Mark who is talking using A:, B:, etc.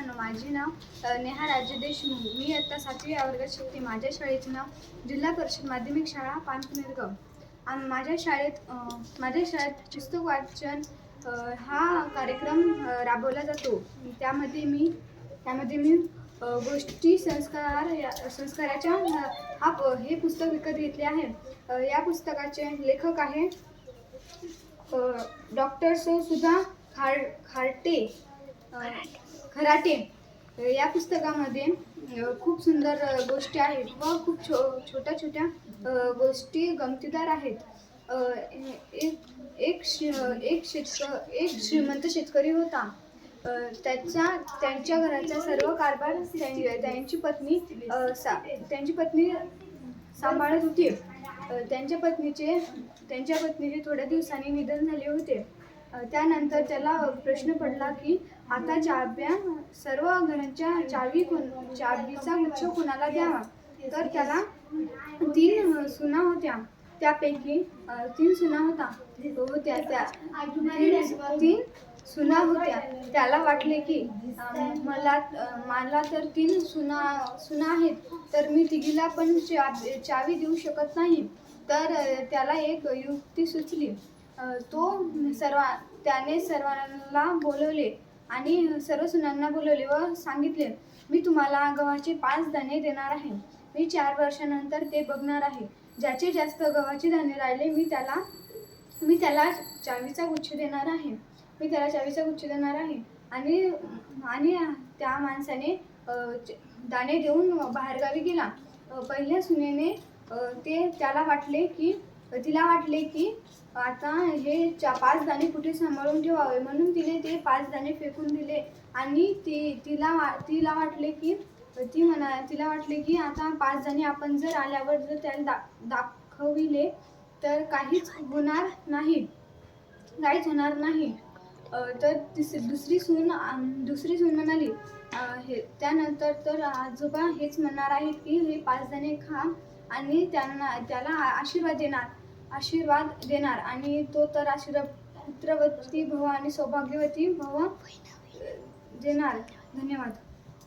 A: मित्रांनो माझे नाव नेहा राजे देशमुख. मी इयत्ता सातवी या वर्गात शिकते. माझ्या शाळेचे नाव जिल्हा परिषद माध्यमिक शाळा पानकुनेरगाव आम माझ्या शाळेत माझ्या शाळेत पुस्तक वाचन हा कार्यक्रम राबवला जातो. त्यामध्ये मी त्यामध्ये मी गोष्टी संस्कार या संस्काराच्या हा प- हे पुस्तक विकत घेतले आहे. या पुस्तकाचे लेखक आहे डॉक्टर सौ सुधा खार खारटे. खराटे. या पुस्तकामध्ये खूप सुंदर गोष्टी आहेत व खूप छो छोट्या छोट्या गोष्टी गमतीदार आहेत. एक एक शे एक शेतक एक श्रीमंत शेतकरी होता. त्याच्या त्यांच्या घराचा सर्व कारभार त्यांची पत्नी सा त्यांची पत्नी सांभाळत होती. त्यांच्या पत्नीचे त्यांच्या पत्नीचे थोड्या दिवसांनी निधन झाले होते. त्यानंतर त्याला प्रश्न पडला की आता चाब्या सर्व घरांच्या चावी कोण चावीचा गुच्छ कुणाला द्यावा? तर त्याला तीन सुना होत्या. त्यापैकी तीन सुना होता. होत्या त्या तीन तीन सुना होत्या. त्याला वाटले की मला मला तर तीन सुना सुना आहेत तर मी तिघीला पण चावी देऊ शकत नाही. तर त्याला एक युक्ती सुचली. तो सर्व त्याने सर्वांना बोलवले आणि सर्व सुनांना बोलवले व सांगितले मी तुम्हाला गव्हाचे पाच दाणे देणार आहे. मी चार वर्षानंतर ते बघणार आहे. ज्याचे जास्त गव्हाचे दाणे राहिले मी त्याला मी त्याला चावीचा गुच्छ देणार आहे. मी त्याला चावीचा गुच्छ देणार आहे. आणि आणि त्या माणसाने दाणे देऊन बाहेरगावी गेला. पहिल्या सुनेने ते त्याला वाटले की तिला वाटले की आता हे चा पाच दाणे कुठे सांभाळून ठेवावे? म्हणून तिने ते पाच दाणे फेकून दिले. आणि ती तिला वा तिला वाटले की ती म्हणा तिला वाटले की आता पाच दाणे आपण जर आल्यावर जर त्याला दा दाखविले तर काहीच होणार नाही. काहीच होणार नाही. तर तिस दुसरी सून दुसरी सून म्हणाली हे त्यानंतर तर आजोबा हेच म्हणणार आहेत की हे पाच जणे खा. आणि त्यांना त्याला आशीर्वाद देणार आशीर्वाद देणार. आणि तो तर आशीर्वाद पुत्रवती भव आणि सौभाग्यवती भव देणार. धन्यवाद.